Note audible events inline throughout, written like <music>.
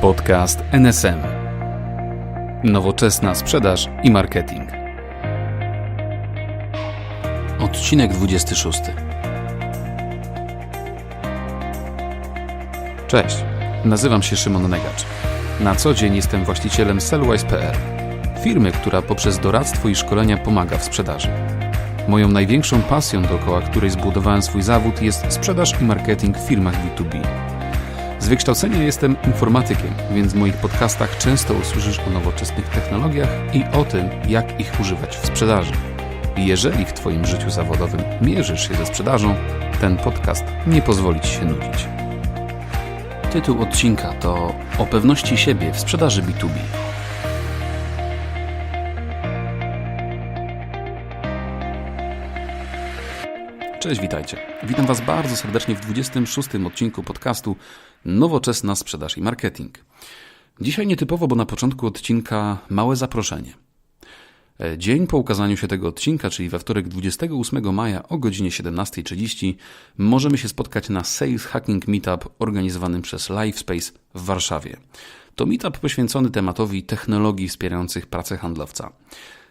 Podcast NSM. Nowoczesna sprzedaż i marketing. Odcinek 26. Cześć, nazywam się Szymon Negacz. Na co dzień jestem właścicielem Sellwise.pl, firmy, która poprzez doradztwo i szkolenia pomaga w sprzedaży. Moją największą pasją, dookoła której zbudowałem swój zawód, jest sprzedaż i marketing w firmach B2B. Z wykształcenia jestem informatykiem, więc w moich podcastach często usłyszysz o nowoczesnych technologiach i o tym, jak ich używać w sprzedaży. Jeżeli w Twoim życiu zawodowym mierzysz się ze sprzedażą, ten podcast nie pozwoli Ci się nudzić. Tytuł odcinka to O pewności siebie w sprzedaży B2B. Cześć, witajcie. Witam Was bardzo serdecznie w 26 odcinku podcastu Nowoczesna Sprzedaż i Marketing. Dzisiaj nietypowo, bo na początku odcinka małe zaproszenie. E, dzień po ukazaniu się tego odcinka, czyli we wtorek 28 maja o godzinie 17.30 możemy się spotkać na Sales Hacking Meetup organizowanym przez LiveSpace w Warszawie. To meetup poświęcony tematowi technologii wspierających pracę handlowca.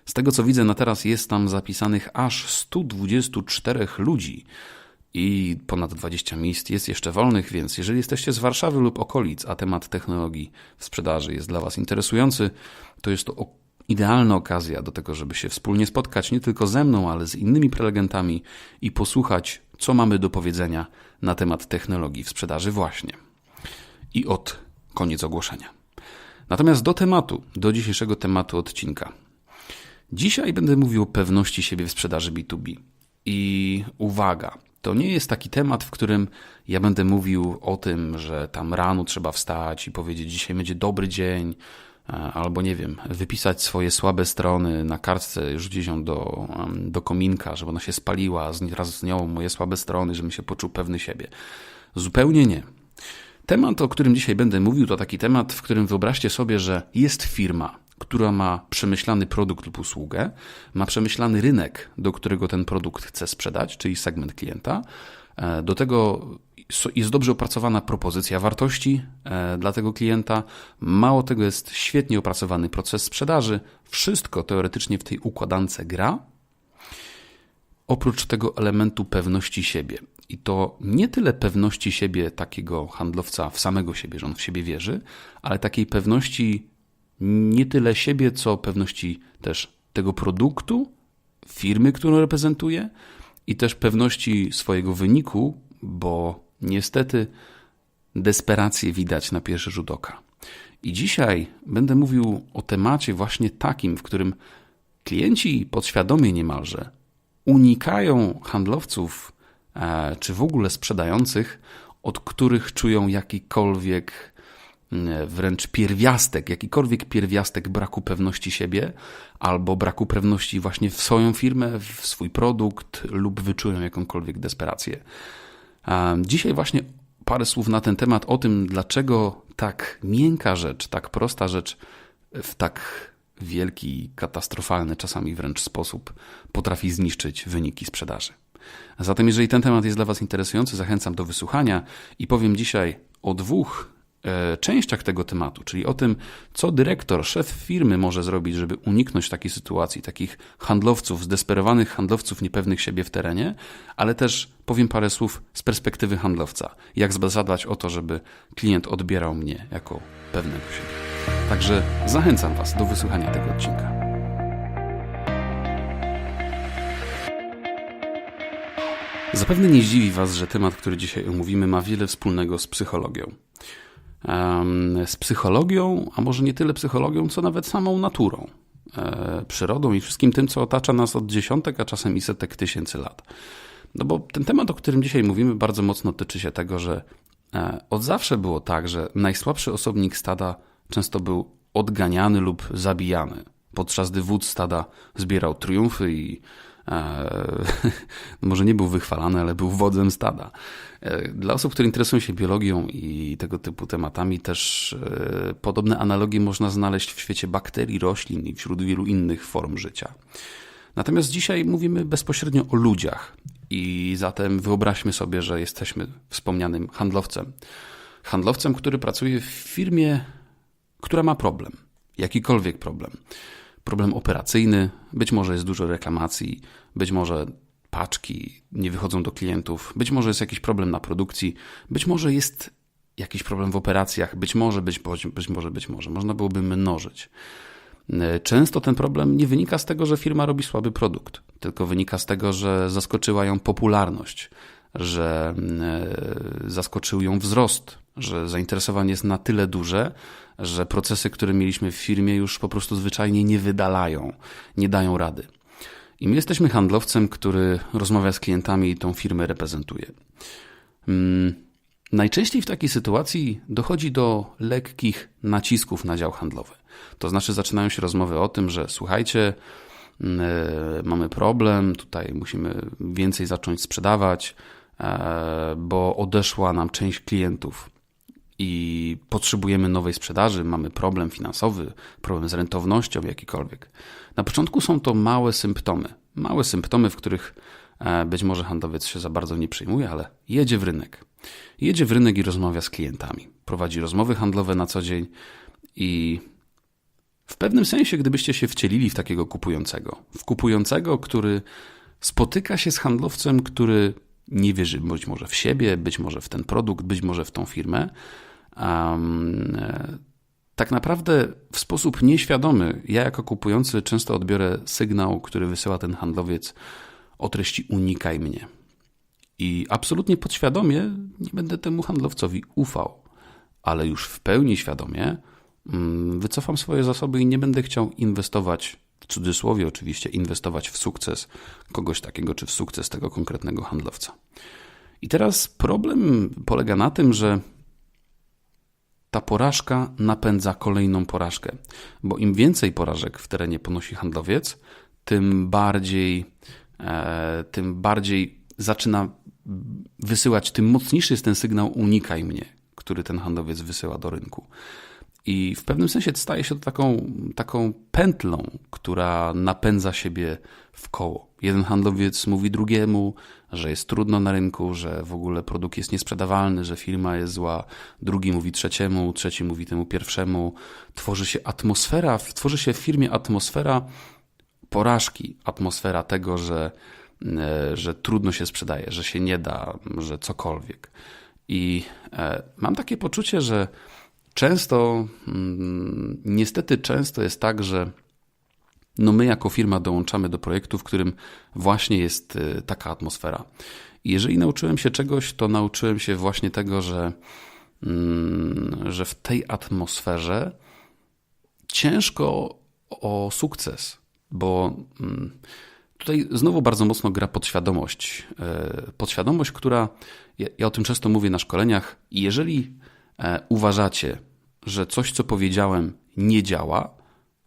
Z tego co widzę na teraz jest tam zapisanych aż 124 ludzi i ponad 20 miejsc jest jeszcze wolnych, więc jeżeli jesteście z Warszawy lub okolic, a temat technologii w sprzedaży jest dla Was interesujący, to jest to idealna okazja do tego, żeby się wspólnie spotkać nie tylko ze mną, ale z innymi prelegentami i posłuchać, co mamy do powiedzenia na temat technologii w sprzedaży właśnie. I od koniec ogłoszenia. Natomiast do tematu, do dzisiejszego tematu odcinka. Dzisiaj będę mówił o pewności siebie w sprzedaży B2B. I uwaga, to nie jest taki temat, w którym ja będę mówił o tym, że tam rano trzeba wstać i powiedzieć, dzisiaj będzie dobry dzień, e, albo nie wiem, wypisać swoje słabe strony na kartce, rzucić ją do, do kominka, żeby ona się spaliła, wraz z nią moje słabe strony, żebym się poczuł pewny siebie. Zupełnie nie. Temat, o którym dzisiaj będę mówił, to taki temat, w którym wyobraźcie sobie, że jest firma, która ma przemyślany produkt lub usługę, ma przemyślany rynek, do którego ten produkt chce sprzedać, czyli segment klienta. E, do tego jest dobrze opracowana propozycja wartości e, dla tego klienta. Mało tego, jest świetnie opracowany proces sprzedaży. Wszystko teoretycznie w tej układance gra. Oprócz tego elementu pewności siebie. I to nie tyle pewności siebie takiego handlowca w samego siebie, że on w siebie wierzy, ale takiej pewności nie tyle siebie, co pewności też tego produktu, firmy, którą reprezentuje i też pewności swojego wyniku, bo niestety desperację widać na pierwszy rzut oka. I dzisiaj będę mówił o temacie właśnie takim, w którym klienci podświadomie niemalże unikają handlowców e, czy w ogóle sprzedających, od których czują jakikolwiek wręcz pierwiastek, jakikolwiek pierwiastek braku pewności siebie albo braku pewności właśnie w swoją firmę, w swój produkt lub wyczują jakąkolwiek desperację. Dzisiaj właśnie parę słów na ten temat o tym, dlaczego tak miękka rzecz, tak prosta rzecz w tak wielki, katastrofalny czasami wręcz sposób potrafi zniszczyć wyniki sprzedaży. Zatem, jeżeli ten temat jest dla Was interesujący, zachęcam do wysłuchania i powiem dzisiaj o dwóch E, częściach tego tematu, czyli o tym, co dyrektor, szef firmy może zrobić, żeby uniknąć takiej sytuacji, takich handlowców, zdesperowanych handlowców niepewnych siebie w terenie, ale też powiem parę słów z perspektywy handlowca, jak zadbać o to, żeby klient odbierał mnie jako pewnego siebie. Także zachęcam Was do wysłuchania tego odcinka. Zapewne nie zdziwi Was, że temat, który dzisiaj omówimy, ma wiele wspólnego z psychologią z psychologią, a może nie tyle psychologią, co nawet samą naturą, e, przyrodą i wszystkim tym, co otacza nas od dziesiątek, a czasem i setek tysięcy lat. No bo ten temat, o którym dzisiaj mówimy, bardzo mocno tyczy się tego, że e, od zawsze było tak, że najsłabszy osobnik stada często był odganiany lub zabijany, podczas gdy wódz stada zbierał triumfy i <laughs> może nie był wychwalany, ale był wodzem stada. E, dla osób, które interesują się biologią i tego typu tematami, też e, podobne analogie można znaleźć w świecie bakterii, roślin i wśród wielu innych form życia. Natomiast dzisiaj mówimy bezpośrednio o ludziach i zatem wyobraźmy sobie, że jesteśmy wspomnianym handlowcem. Handlowcem, który pracuje w firmie która ma problem, jakikolwiek problem. Problem operacyjny, być może jest dużo reklamacji, być może paczki nie wychodzą do klientów, być może jest jakiś problem na produkcji, być może jest jakiś problem w operacjach, być może, być, być może, być może. Można byłoby mnożyć. E, często ten problem nie wynika z tego, że firma robi słaby produkt, tylko wynika z tego, że zaskoczyła ją popularność, że e, zaskoczył ją wzrost, że zainteresowanie jest na tyle duże, że procesy, które mieliśmy w firmie, już po prostu zwyczajnie nie wydalają, nie dają rady. I my jesteśmy handlowcem, który rozmawia z klientami i tą firmę reprezentuje. Hmm, najczęściej w takiej sytuacji dochodzi do lekkich nacisków na dział handlowy. To znaczy zaczynają się rozmowy o tym, że słuchajcie, mm, e, mamy problem, tutaj musimy więcej zacząć sprzedawać, e, bo odeszła nam część klientów i potrzebujemy nowej sprzedaży, mamy problem finansowy, problem z rentownością jakikolwiek. Na początku są to małe symptomy. Małe symptomy, w których e, być może handlowiec się za bardzo nie przejmuje, ale jedzie w rynek. Jedzie w rynek i rozmawia z klientami. Prowadzi rozmowy handlowe na co dzień i w pewnym sensie, gdybyście się wcielili w takiego kupującego, w kupującego, który spotyka się z handlowcem, który nie wierzy być może w siebie, być może w ten produkt, być może w tą firmę, um, tak naprawdę w sposób nieświadomy, ja jako kupujący często odbiorę sygnał, który wysyła ten handlowiec o treści unikaj mnie. I absolutnie podświadomie nie będę temu handlowcowi ufał, ale już w pełni świadomie Mm, wycofam swoje zasoby i nie będę chciał inwestować, w cudzysłowie oczywiście, inwestować w sukces kogoś takiego, czy w sukces tego konkretnego handlowca. I teraz problem polega na tym, że ta porażka napędza kolejną porażkę, bo im więcej porażek w terenie ponosi handlowiec, tym bardziej, e, tym bardziej zaczyna wysyłać, tym mocniejszy jest ten sygnał unikaj mnie, który ten handlowiec wysyła do rynku. I w pewnym sensie staje się to taką, taką pętlą, która napędza siebie w koło. Jeden handlowiec mówi drugiemu, że jest trudno na rynku, że w ogóle produkt jest niesprzedawalny, że firma jest zła. Drugi mówi trzeciemu, trzeci mówi temu pierwszemu. Tworzy się atmosfera, tworzy się w firmie atmosfera porażki, atmosfera tego, że, e, że trudno się sprzedaje, że się nie da, że cokolwiek. I e, mam takie poczucie, że Często, mm, niestety często jest tak, że no my jako firma dołączamy do projektu, w którym właśnie jest y, taka atmosfera. I jeżeli nauczyłem się czegoś, to nauczyłem się właśnie tego, że, mm, że w tej atmosferze ciężko o sukces, bo mm, tutaj znowu bardzo mocno gra podświadomość. Y, podświadomość, która, ja o tym często mówię na szkoleniach, jeżeli e, uważacie, że coś, co powiedziałem, nie działa,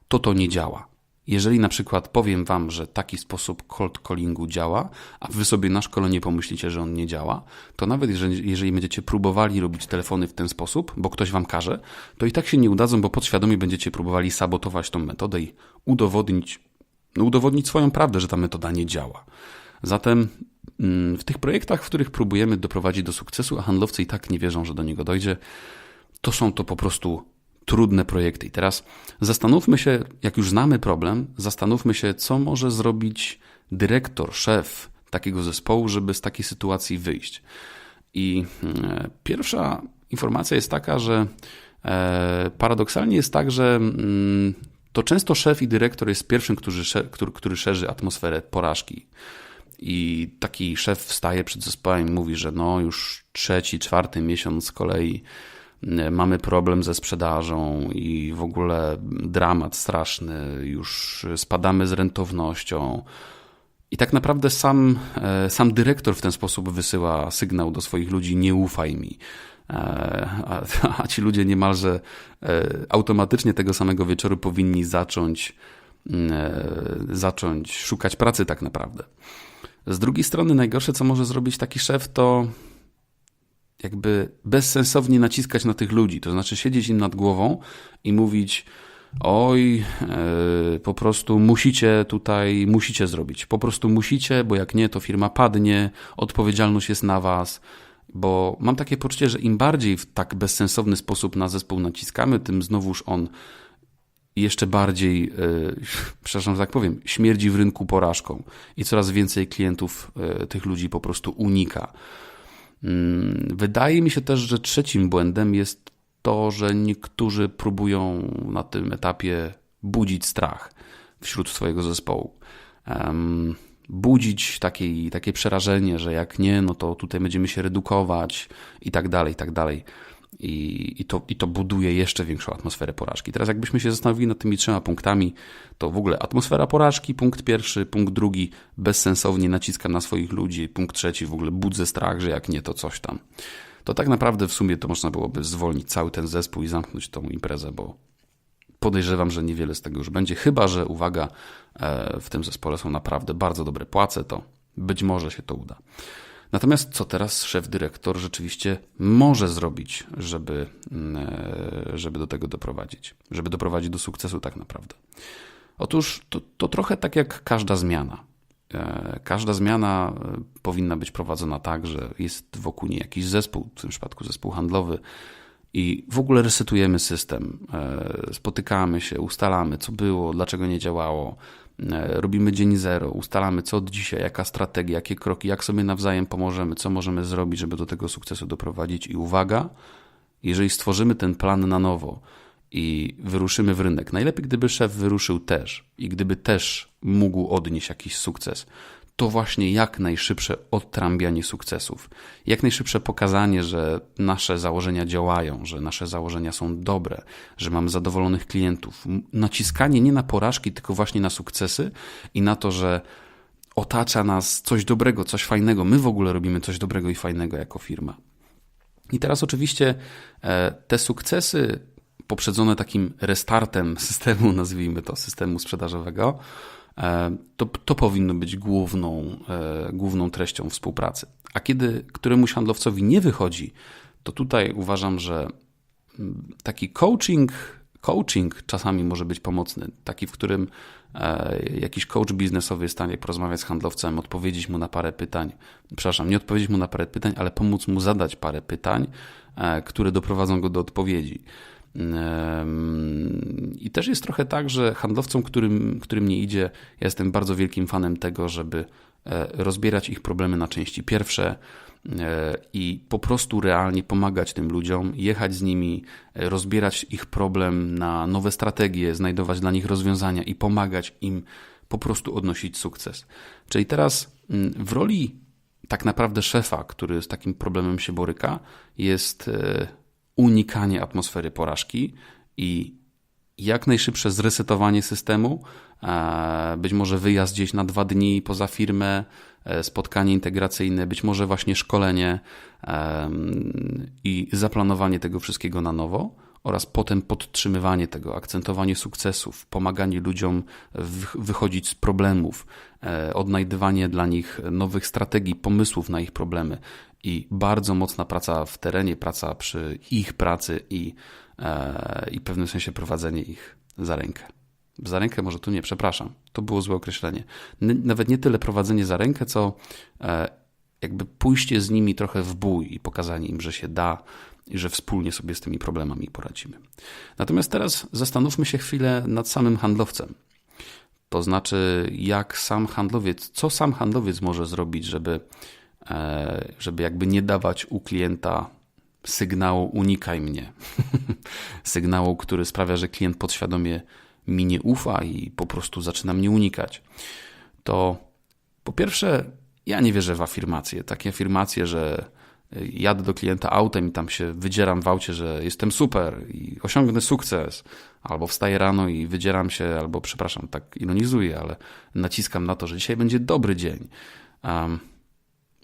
to to nie działa. Jeżeli na przykład powiem Wam, że taki sposób cold callingu działa, a Wy sobie na szkolenie pomyślicie, że on nie działa, to nawet jeżeli, jeżeli będziecie próbowali robić telefony w ten sposób, bo ktoś Wam każe, to i tak się nie udadzą, bo podświadomie będziecie próbowali sabotować tą metodę i udowodnić, no udowodnić swoją prawdę, że ta metoda nie działa. Zatem mm, w tych projektach, w których próbujemy doprowadzić do sukcesu, a handlowcy i tak nie wierzą, że do niego dojdzie, to są to po prostu trudne projekty. I teraz zastanówmy się, jak już znamy problem, zastanówmy się, co może zrobić dyrektor, szef takiego zespołu, żeby z takiej sytuacji wyjść. I e, pierwsza informacja jest taka, że e, paradoksalnie jest tak, że mm, to często szef i dyrektor jest pierwszym, który, szerzy atmosferę porażki. I taki szef wstaje przed zespołem i mówi, że no już trzeci, czwarty miesiąc z kolei mamy problem ze sprzedażą i w ogóle dramat straszny, już spadamy z rentownością. I tak naprawdę sam, e, sam dyrektor w ten sposób wysyła sygnał do swoich ludzi: nie ufaj mi. E, a, a ci ludzie niemalże e, automatycznie tego samego wieczoru powinni zacząć, zacząć szukać pracy, tak naprawdę. Z drugiej strony, najgorsze, co może zrobić taki szef, to jakby bezsensownie naciskać na tych ludzi. To znaczy siedzieć im nad głową i mówić, oj, yy, po prostu musicie tutaj, musicie zrobić. Po prostu musicie, bo jak nie, to firma padnie, odpowiedzialność jest na was. bo mam takie poczucie, że im bardziej w tak bezsensowny sposób na zespół naciskamy, tym znowuż on jeszcze bardziej, yy, <laughs> przepraszam, że tak powiem, śmierdzi w rynku porażką i coraz więcej klientów yy, tych ludzi po prostu unika. Yy, wydaje mi się też, że trzecim błędem jest to, że niektórzy próbują na tym etapie budzić strach wśród swojego zespołu. budzić takie, takie przerażenie, że jak nie, no to tutaj będziemy się redukować i tak dalej, i tak dalej. I, i, to, I to buduje jeszcze większą atmosferę porażki. Teraz, jakbyśmy się zastanowili nad tymi trzema punktami, to w ogóle atmosfera porażki, punkt pierwszy, punkt drugi, bezsensownie naciskam na swoich ludzi, punkt trzeci, w ogóle budzę strach, że jak nie, to coś tam. To tak naprawdę w sumie to można byłoby zwolnić cały ten zespół i zamknąć tą imprezę, bo podejrzewam, że niewiele z tego już będzie, chyba że, uwaga, e, w tym zespole są naprawdę bardzo dobre płace, to być może się to uda. Natomiast co teraz szef dyrektor rzeczywiście może zrobić, żeby, mm, e, żeby do tego doprowadzić, żeby doprowadzić do sukcesu tak naprawdę? Otóż to, to trochę tak jak każda zmiana. E, każda zmiana powinna być prowadzona tak, że jest wokół niej jakiś zespół, w tym przypadku zespół handlowy, i w ogóle resetujemy system. E, spotykamy się, ustalamy, co było, dlaczego nie działało. E, robimy dzień zero, ustalamy, co od dzisiaj, jaka strategia, jakie kroki, jak sobie nawzajem pomożemy, co możemy zrobić, żeby do tego sukcesu doprowadzić. I uwaga, jeżeli stworzymy ten plan na nowo i wyruszymy w rynek, najlepiej gdyby szef wyruszył też i gdyby też mógł odnieść jakiś sukces, to właśnie jak najszybsze odtrambianie sukcesów, jak najszybsze pokazanie, że nasze założenia działają, że nasze założenia są dobre, że mamy zadowolonych klientów. Naciskanie nie na porażki, tylko właśnie na sukcesy i na to, że otacza nas coś dobrego, coś fajnego. My w ogóle robimy coś dobrego i fajnego jako firma. I teraz oczywiście e, te sukcesy poprzedzone takim restartem systemu, <laughs> nazwijmy to systemu sprzedażowego, to, to powinno być główną, e, główną treścią współpracy. A kiedy któremuś handlowcowi nie wychodzi, to tutaj uważam, że mm, taki coaching, coaching czasami może być pomocny. Taki, w którym e, jakiś coach biznesowy jest w stanie porozmawiać z handlowcem, odpowiedzieć mu na parę pytań. Przepraszam, nie odpowiedzieć mu na parę pytań, ale pomóc mu zadać parę pytań, które doprowadzą go do odpowiedzi. I też jest trochę tak, że handlowcom, którym, którym nie idzie, ja jestem bardzo wielkim fanem tego, żeby e, rozbierać ich problemy na części pierwsze e, i po prostu realnie pomagać tym ludziom, jechać z nimi, e, rozbierać ich problem na nowe strategie, znajdować dla nich rozwiązania i pomagać im po prostu odnosić sukces. Czyli teraz mm, w roli tak naprawdę szefa, który z takim problemem się boryka, jest unikanie atmosfery porażki i jak najszybsze zresetowanie systemu, e, być może wyjazd gdzieś na dwa dni poza firmę, e, spotkanie integracyjne, być może właśnie szkolenie i zaplanowanie tego wszystkiego na nowo oraz potem podtrzymywanie tego, akcentowanie sukcesów, pomaganie ludziom wychodzić z problemów, e, odnajdywanie dla nich nowych strategii, pomysłów na ich problemy i bardzo mocna praca w terenie, praca przy ich pracy i, e, i w pewnym sensie prowadzenie ich za rękę. Za rękę może tu nie, przepraszam, to było złe określenie. Nawet nie tyle prowadzenie za rękę, co e, jakby pójście z nimi trochę w bój i pokazanie im, że się da i że wspólnie sobie z tymi problemami poradzimy. Natomiast teraz zastanówmy się chwilę nad samym handlowcem. To znaczy, jak sam handlowiec, co sam handlowiec może zrobić, żeby E, żeby jakby nie dawać u klienta sygnału unikaj mnie. <laughs> sygnału, który sprawia, że klient podświadomie mi nie ufa i po prostu zaczyna mnie unikać. To po pierwsze, ja nie wierzę w afirmacje. Takie afirmacje, że jadę do klienta autem i tam się wydzieram w aucie, że jestem super i osiągnę sukces, albo wstaję rano i wydzieram się, albo przepraszam, tak ironizuję, ale naciskam na to, że dzisiaj będzie dobry dzień. Um,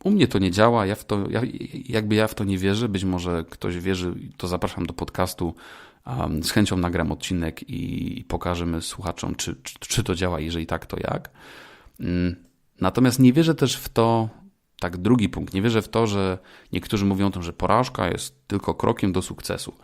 u mnie to nie działa, ja w to, ja, jakby ja w to nie wierzę, być może ktoś wierzy, to zapraszam do podcastu, um, z chęcią nagram odcinek i pokażemy słuchaczom, czy, czy, czy to działa, jeżeli tak, to jak. Um, natomiast nie wierzę też w to, tak drugi punkt, nie wierzę w to, że niektórzy mówią o tym, że porażka jest tylko krokiem do sukcesu.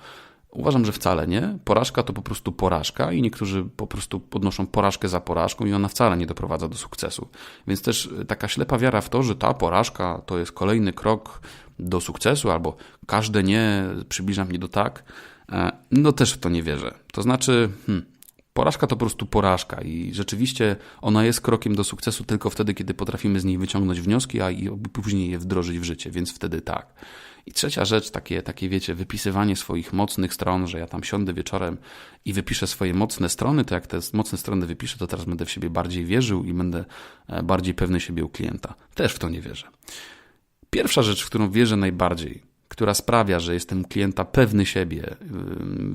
Uważam, że wcale nie. Porażka to po prostu porażka i niektórzy po prostu podnoszą porażkę za porażką i ona wcale nie doprowadza do sukcesu. Więc też taka ślepa wiara w to, że ta porażka to jest kolejny krok do sukcesu albo każde nie przybliża mnie do tak, e, no też w to nie wierzę. To znaczy, hmm, porażka to po prostu porażka i rzeczywiście ona jest krokiem do sukcesu tylko wtedy, kiedy potrafimy z niej wyciągnąć wnioski, a i później je wdrożyć w życie, więc wtedy tak. I trzecia rzecz, takie, takie wiecie, wypisywanie swoich mocnych stron, że ja tam siądę wieczorem i wypiszę swoje mocne strony, to jak te mocne strony wypiszę, to teraz będę w siebie bardziej wierzył i będę e, bardziej pewny siebie u klienta. Też w to nie wierzę. Pierwsza rzecz, w którą wierzę najbardziej, która sprawia, że jestem klienta pewny siebie,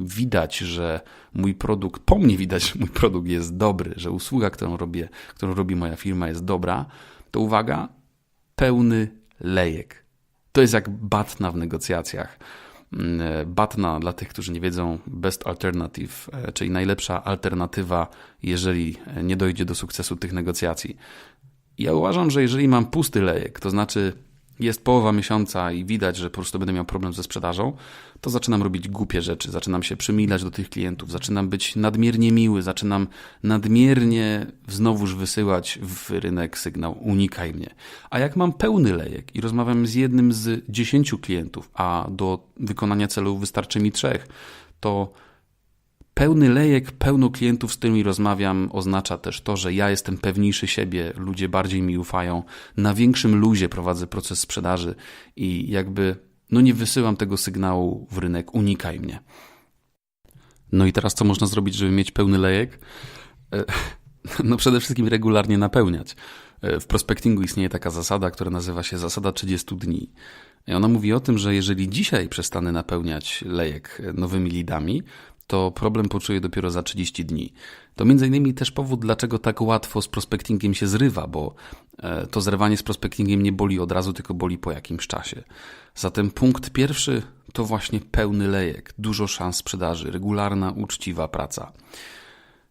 widać, że mój produkt, po mnie widać, że mój produkt jest dobry, że usługa, którą robię, którą robi moja firma jest dobra, to uwaga, pełny lejek. To jest jak batna w negocjacjach. Batna, dla tych, którzy nie wiedzą, best alternative, e, czyli najlepsza alternatywa, jeżeli nie dojdzie do sukcesu tych negocjacji. Ja uważam, że jeżeli mam pusty lejek, to znaczy jest połowa miesiąca i widać, że po prostu będę miał problem ze sprzedażą, to zaczynam robić głupie rzeczy, zaczynam się przymilać do tych klientów, zaczynam być nadmiernie miły, zaczynam nadmiernie znowuż wysyłać w rynek sygnał unikaj mnie. A jak mam pełny lejek i rozmawiam z jednym z dziesięciu klientów, a do wykonania celu wystarczy mi trzech, to Pełny lejek, pełno klientów, z którymi rozmawiam, oznacza też to, że ja jestem pewniejszy siebie, ludzie bardziej mi ufają, na większym luzie prowadzę proces sprzedaży i jakby no nie wysyłam tego sygnału w rynek, unikaj mnie. No i teraz co można zrobić, żeby mieć pełny lejek? E, <laughs> no przede wszystkim regularnie napełniać. E, w prospectingu istnieje taka zasada, która nazywa się zasada 30 dni. I ona mówi o tym, że jeżeli dzisiaj przestanę napełniać lejek nowymi lidami, to problem poczuję dopiero za 30 dni. To między innymi też powód, dlaczego tak łatwo z prospectingiem się zrywa, bo e, to zrywanie z prospectingiem nie boli od razu, tylko boli po jakimś czasie. Zatem punkt pierwszy to właśnie pełny lejek, dużo szans sprzedaży, regularna, uczciwa praca.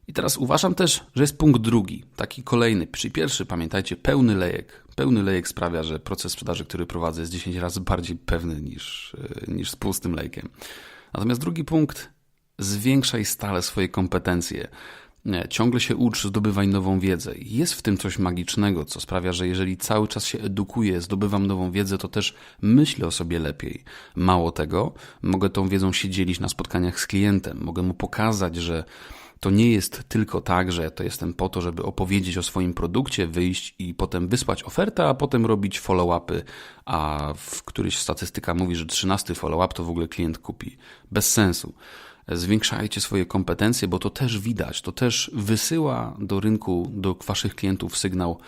I teraz uważam też, że jest punkt drugi, taki kolejny. Przy pierwszy, pamiętajcie, pełny lejek. Pełny lejek sprawia, że proces sprzedaży, który prowadzę, jest 10 razy bardziej pewny niż, e, niż z pustym lejkiem. Natomiast drugi punkt zwiększaj stale swoje kompetencje. Ciągle się ucz, zdobywaj nową wiedzę. Jest w tym coś magicznego, co sprawia, że jeżeli cały czas się edukuję, zdobywam nową wiedzę, to też myślę o sobie lepiej. Mało tego, mogę tą wiedzą się dzielić na spotkaniach z klientem, mogę mu pokazać, że to nie jest tylko tak, że to jestem po to, żeby opowiedzieć o swoim produkcie, wyjść i potem wysłać ofertę, a potem robić follow-upy, a w któryś statystyka mówi, że 13 follow-up to w ogóle klient kupi. Bez sensu zwiększajcie swoje kompetencje, bo to też widać, to też wysyła do rynku, do waszych klientów sygnał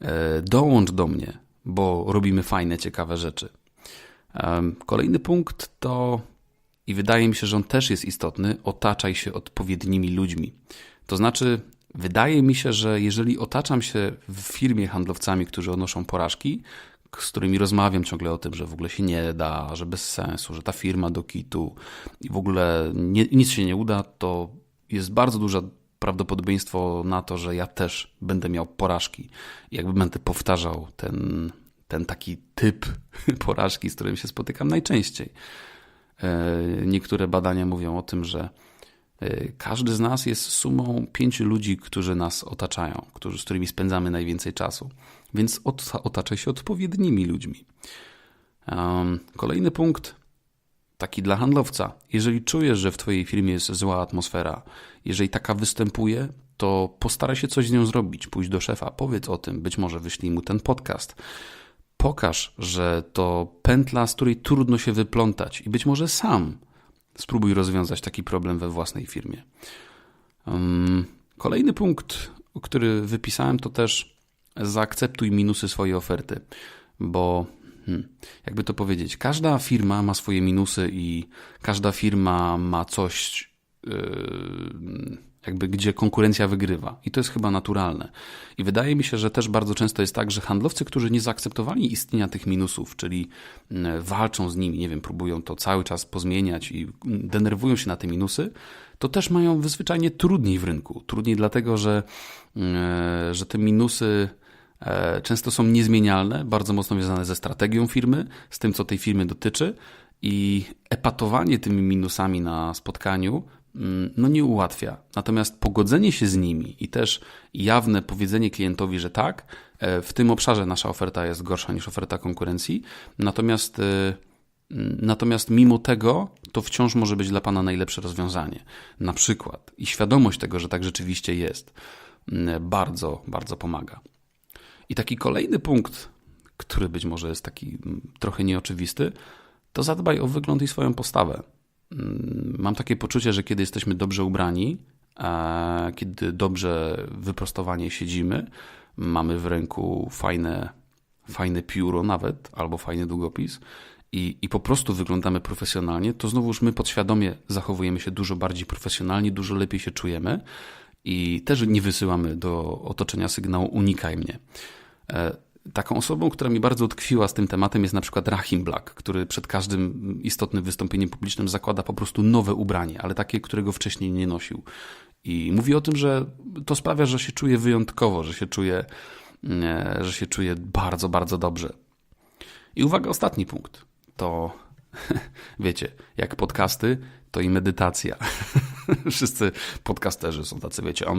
e, dołącz do mnie, bo robimy fajne, ciekawe rzeczy. Kolejny punkt to, i wydaje mi się, że on też jest istotny, otaczaj się odpowiednimi ludźmi. To znaczy, wydaje mi się, że jeżeli otaczam się w firmie handlowcami, którzy odnoszą porażki, z którymi rozmawiam ciągle o tym, że w ogóle się nie da, że bez sensu, że ta firma do kitu i w ogóle nie, nic się nie uda, to jest bardzo duże prawdopodobieństwo na to, że ja też będę miał porażki. Jakby będę powtarzał ten, ten taki typ <laughs> porażki, z którym się spotykam najczęściej. E, niektóre badania mówią o tym, że każdy z nas jest sumą pięciu ludzi, którzy nas otaczają, którzy, z którymi spędzamy najwięcej czasu więc otaczaj się odpowiednimi ludźmi. Kolejny punkt, taki dla handlowca. Jeżeli czujesz, że w Twojej firmie jest zła atmosfera, jeżeli taka występuje, to postaraj się coś z nią zrobić. Pójdź do szefa, powiedz o tym, być może wyślij mu ten podcast. Pokaż, że to pętla, z której trudno się wyplątać i być może sam spróbuj rozwiązać taki problem we własnej firmie. Kolejny punkt, który wypisałem, to też zaakceptuj minusy swojej oferty, bo hmm, jakby to powiedzieć, każda firma ma swoje minusy i każda firma ma coś, yy, jakby gdzie konkurencja wygrywa. I to jest chyba naturalne. I wydaje mi się, że też bardzo często jest tak, że handlowcy, którzy nie zaakceptowali istnienia tych minusów, czyli yy, walczą z nimi, nie wiem, próbują to cały czas pozmieniać i denerwują się na te minusy, to też mają zwyczajnie trudniej w rynku. Trudniej dlatego, że, yy, że te minusy E, często są niezmienialne, bardzo mocno związane ze strategią firmy, z tym, co tej firmy dotyczy i epatowanie tymi minusami na spotkaniu mm, no nie ułatwia. Natomiast pogodzenie się z nimi i też jawne powiedzenie klientowi, że tak, e, w tym obszarze nasza oferta jest gorsza niż oferta konkurencji, natomiast e, Natomiast mimo tego to wciąż może być dla Pana najlepsze rozwiązanie. Na przykład i świadomość tego, że tak rzeczywiście jest, bardzo, bardzo pomaga. I taki kolejny punkt, który być może jest taki trochę nieoczywisty, to zadbaj o wygląd i swoją postawę. Mam takie poczucie, że kiedy jesteśmy dobrze ubrani, kiedy dobrze wyprostowanie siedzimy, mamy w ręku fajne, fajne pióro nawet, albo fajny długopis i, i po prostu wyglądamy profesjonalnie, to znowuż my podświadomie zachowujemy się dużo bardziej profesjonalnie, dużo lepiej się czujemy i też nie wysyłamy do otoczenia sygnału unikaj mnie. Taką osobą, która mi bardzo utkwiła z tym tematem jest na przykład Rahim Black, który przed każdym istotnym wystąpieniem publicznym zakłada po prostu nowe ubranie, ale takie, którego wcześniej nie nosił. I mówi o tym, że to sprawia, że się czuje wyjątkowo, że się czuje, e, że się czuje bardzo, bardzo dobrze. I uwaga, ostatni punkt to <laughs> wiecie, jak podcasty, to i medytacja. <laughs> Wszyscy podcasterzy są tacy, wiecie, on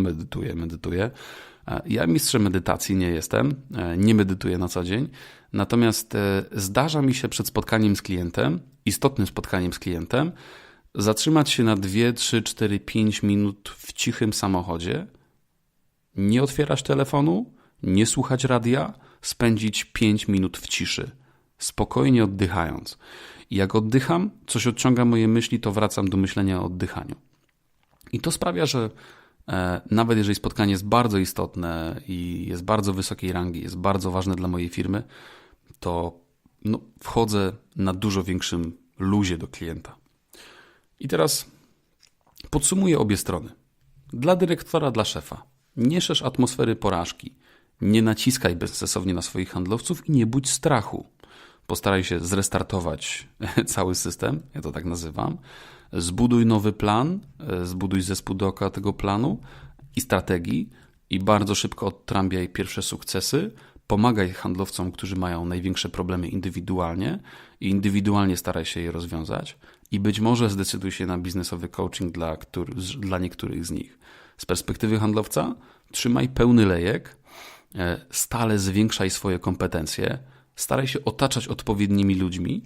medytuje, medytuje. Ja mistrzem medytacji nie jestem, e, nie medytuję na co dzień, natomiast e, zdarza mi się przed spotkaniem z klientem, istotnym spotkaniem z klientem, zatrzymać się na 2, 3, 4, 5 minut w cichym samochodzie, nie otwierać telefonu, nie słuchać radia, spędzić 5 minut w ciszy spokojnie oddychając. Jak oddycham, coś odciąga moje myśli, to wracam do myślenia o oddychaniu. I to sprawia, że e, nawet jeżeli spotkanie jest bardzo istotne i jest bardzo wysokiej rangi, jest bardzo ważne dla mojej firmy, to no, wchodzę na dużo większym luzie do klienta. I teraz podsumuję obie strony. Dla dyrektora, dla szefa. Nie atmosfery porażki. Nie naciskaj bezsensownie na swoich handlowców i nie budź strachu postaraj się zrestartować <laughs> cały system, ja to tak nazywam. Zbuduj nowy plan, e, zbuduj zespół dookoła tego planu i strategii i bardzo szybko odtrambiaj pierwsze sukcesy. Pomagaj handlowcom, którzy mają największe problemy indywidualnie i indywidualnie staraj się je rozwiązać. I być może zdecyduj się na biznesowy coaching dla, który, dla niektórych z nich. Z perspektywy handlowca, trzymaj pełny lejek, e, stale zwiększaj swoje kompetencje staraj się otaczać odpowiednimi ludźmi.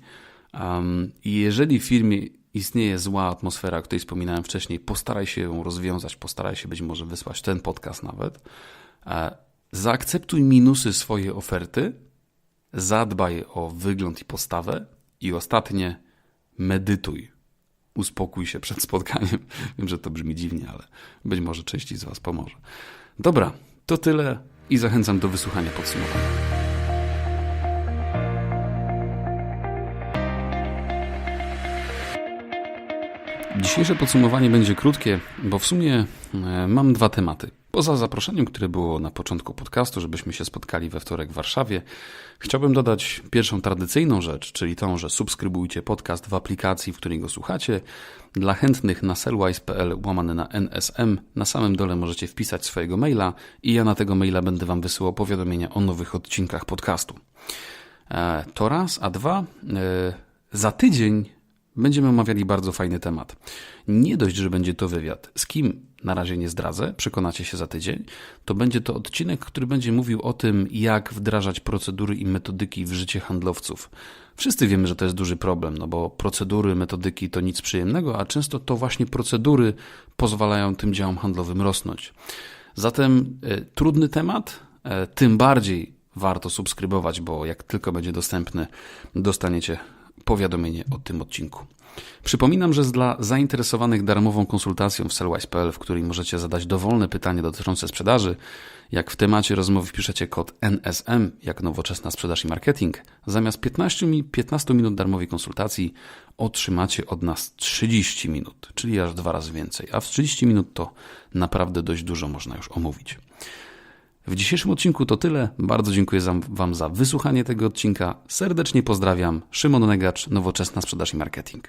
Um, I jeżeli w firmie istnieje zła atmosfera, o której wspominałem wcześniej, postaraj się ją rozwiązać, postaraj się być może wysłać ten podcast nawet. E, zaakceptuj minusy swojej oferty, zadbaj o wygląd i postawę i ostatnie, medytuj. Uspokój się przed spotkaniem. <laughs> Wiem, że to brzmi dziwnie, ale być może części z Was pomoże. Dobra, to tyle i zachęcam do wysłuchania podsumowania. Dzisiejsze podsumowanie będzie krótkie, bo w sumie e, mam dwa tematy. Poza zaproszeniem, które było na początku podcastu, żebyśmy się spotkali we wtorek w Warszawie, chciałbym dodać pierwszą tradycyjną rzecz, czyli tą, że subskrybujcie podcast w aplikacji, w której go słuchacie. Dla chętnych na sellwise.pl łamane na NSM na samym dole możecie wpisać swojego maila i ja na tego maila będę Wam wysyłał powiadomienia o nowych odcinkach podcastu. E, to raz, a dwa, e, za tydzień będziemy omawiali bardzo fajny temat. Nie dość, że będzie to wywiad. Z kim na razie nie zdradzę, przekonacie się za tydzień. To będzie to odcinek, który będzie mówił o tym, jak wdrażać procedury i metodyki w życie handlowców. Wszyscy wiemy, że to jest duży problem, no bo procedury, metodyki to nic przyjemnego, a często to właśnie procedury pozwalają tym działom handlowym rosnąć. Zatem y, trudny temat, y, tym bardziej warto subskrybować, bo jak tylko będzie dostępny, dostaniecie powiadomienie o tym odcinku. Przypominam, że dla zainteresowanych darmową konsultacją w Sellwise.pl, w której możecie zadać dowolne pytanie dotyczące sprzedaży. Jak w temacie rozmowy wpiszecie kod NSM, jak nowoczesna sprzedaż i marketing, zamiast 15, 15 minut darmowej konsultacji otrzymacie od nas 30 minut, czyli aż dwa razy więcej. A w 30 minut to naprawdę dość dużo można już omówić. W dzisiejszym odcinku to tyle. Bardzo dziękuję Wam za wysłuchanie tego odcinka. Serdecznie pozdrawiam. Szymon Negacz, Nowoczesna Sprzedaż i Marketing.